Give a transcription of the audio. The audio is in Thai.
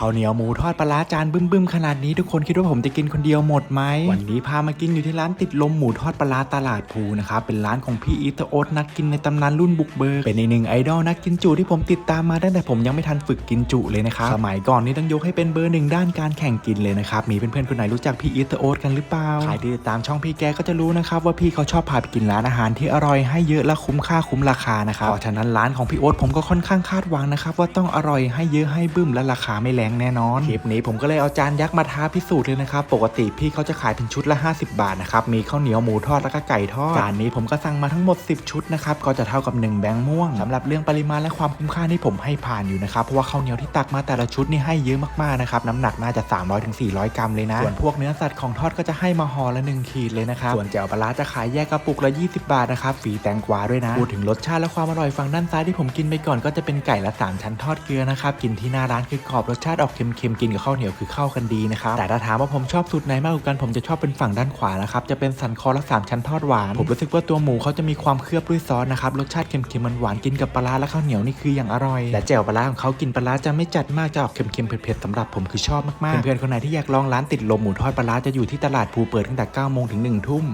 ข้าวเหนียวหมูทอดปลาร้าจานบึ้มๆขนาดนี้ทุกคนคิดว่าผมจะกินคนเดียวหมดไหมวันนี้พามากินอยู่ที่ร้านติดลมหมูทอดปลาร้าตลาดภูนะครับเป็นร้านของพี่อีทโอ๊ตนักกินในตำนานรุ่นบุกเบิกเป็นอีกหนึ่งไอดอลนักกินจุที่ผมติดตามมาตั้งแต่ผมยังไม่ทันฝึกกินจุเลยนะครับสมัยก่อนนี่ต้องยกให้เป็นเบอร์หนึ่งด้านการแข่งกินเลยนะครับมีเพื่อนๆคนไหนรู้จักพี่อีทโอ๊ตกันหรือเปล่าใครที่ติดตามช่องพี่แกก็จะรู้นะครับว่าพี่เขาชอบพาไปกินร้านอาหารที่อร่อยให้เยอะและคุ้มค่าคุ้มราคานะครับเพราะฉะนั้นร้านของพี่โอ๊ตผมก็ค่อนข้างคาดหวังนะครับว่าต้องอร่อยให้เยอะให้บึ้มและราคาไม่แรงแน่นอนคลิปนี้ผมก็เลยเอาจานยักษ์มาท้าพิสูจน์เลยนะครับ ปกติพี่เขาจะขายเป็นชุดละ 50 บาทนะครับ มีข้าวเหนียวหมูทอดแล้วก็ไก่ทอดจานนี้ผมก็สั่งมาทั้งหมด 10 ชุดนะครับ ก็จะเท่ากับ 1 แบงค์ม่วงสำหรับเรื่องปริมาณและความคุ้มค่านี่ผมให้ผ่านอยู่นะครับ เพราะว่าข้าวเหนียวที่ตักมาแต่ละชุดนี่ให้เยอะมากๆนะครับ น้ำหนักน่าจะ 300-400 กรัมเลยนะ ส่วนพวกเนื้อสัตว์ของทอดก็จะให้มาห่อละ1ขีดเลยนะครับ ส่วนแจ่วปลาร้าจะขายแยกกระปุกละ 20 บาทนะครับฟรีแตงกวาด้วยนะ พูดถึงรสชาติและความอร่อยฝั่งด้านซ้ายที่ผมกินไปก่อนก็จะเป็นไก่ละสามชั้นทอดเกลือนะครับ กินที่หน้าร้านคือกรอบรสชาติออกเค็มๆกินกับข้าวเหนียวคือเข้ากันดีนะครับแต่ถ้าถามว่าผมชอบสูตรไหนมากกว่ากันผมจะชอบเป็นฝั่งด้านขวานะครับจะเป็นสันคอและสามชั้นทอดหวานผมรู้สึกว่าตัวหมูเขาจะมีความเคลือบด้วยซอสนะครับรสชาติเค็มๆมันหวานกินกับปลาร้าและข้าวเหนียวนี่คืออย่างอร่อย และแจ่วปลาร้าของเขากินปลาร้าจะไม่จัดมากจะออกเค็มๆเผ็ดๆสำหรับผมคือชอบมากๆเพื่อนๆคนไหนที่อยากลองร้านติดลมหมูทอดปลาร้าจะอยู่ที่ตลาดภูเปิดตั้งแต่9โมงถึง1ทุ่ม